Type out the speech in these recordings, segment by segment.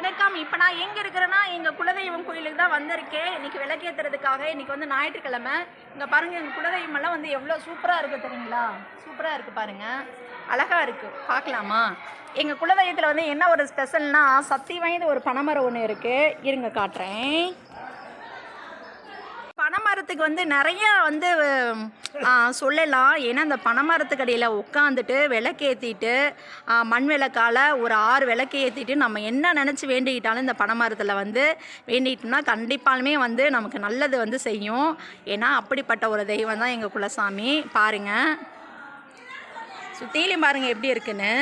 வணக்கம். இப்போ நான் எங்கே இருக்கிறேன்னா எங்கள் குலதெய்வம் கோயிலுக்கு தான் வந்திருக்கேன். இன்னைக்கு விளக்கேற்றுறதுக்காக இன்னைக்கு வந்து ஞாயிற்றுக்கிழமை. இங்கே பாருங்கள் எங்கள் குலதெய்வமெல்லாம் வந்து எவ்வளோ சூப்பராக இருக்குது தெரியுங்களா? சூப்பராக இருக்குது பாருங்கள் அழகாக இருக்குது பார்க்கலாமா? எங்கள் குலதெய்வத்தில் வந்து என்ன ஒரு ஸ்பெஷல்னால் சக்தி வாய்ந்த ஒரு பனைமரம் ஒன்று இருக்குது இருங்க காட்டுறேன். பனைமரத்துக்கு வந்து நிறைய வந்து சொல்லலாம். ஏன்னா அந்த பனைமரத்துக்கு அடியில் உட்காந்துட்டு விளக்கேற்றிட்டு மண் விளக்கால் ஒரு ஆறு விளக்கு ஏற்றிட்டு நம்ம என்ன நினச்சி வேண்டிக்கிட்டாலும் இந்த பனைமரத்தில் வந்து வேண்டிக்கிட்டோம்னா கண்டிப்பாலுமே வந்து நமக்கு நல்லது வந்து செய்யும். ஏன்னா அப்படிப்பட்ட ஒரு தெய்வம் தான் எங்கள் குலசாமி. பாருங்கள் சுற்றிலையும் பாருங்கள் எப்படி இருக்குன்னு.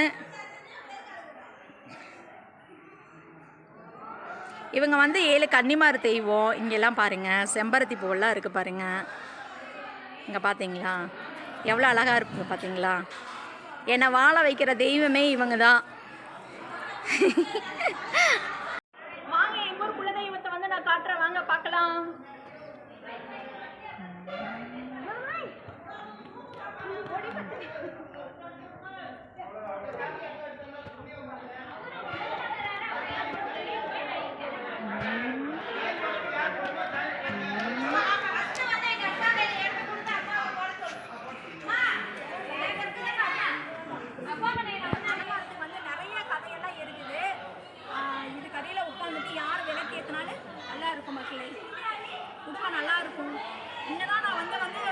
இவங்க வந்து ஏழு கன்னிமார் தெய்வம். இங்கெல்லாம் பாருங்கள் செம்பருத்தி பூவெல்லாம் இருக்குது பாருங்கள் இங்கே பார்த்தீங்களா எவ்வளோ அழகாக இருக்குது பார்த்தீங்களா என்னை வாழ வைக்கிற தெய்வமே இவங்க தான் வாங்க எங்கள் ஊர் குலதெய்வத்தை வந்து நான் காட்டுறேன். வாங்க பார்க்கலாம். நல்லா இருக்கும் என்னதான் நான் வந்து வந்து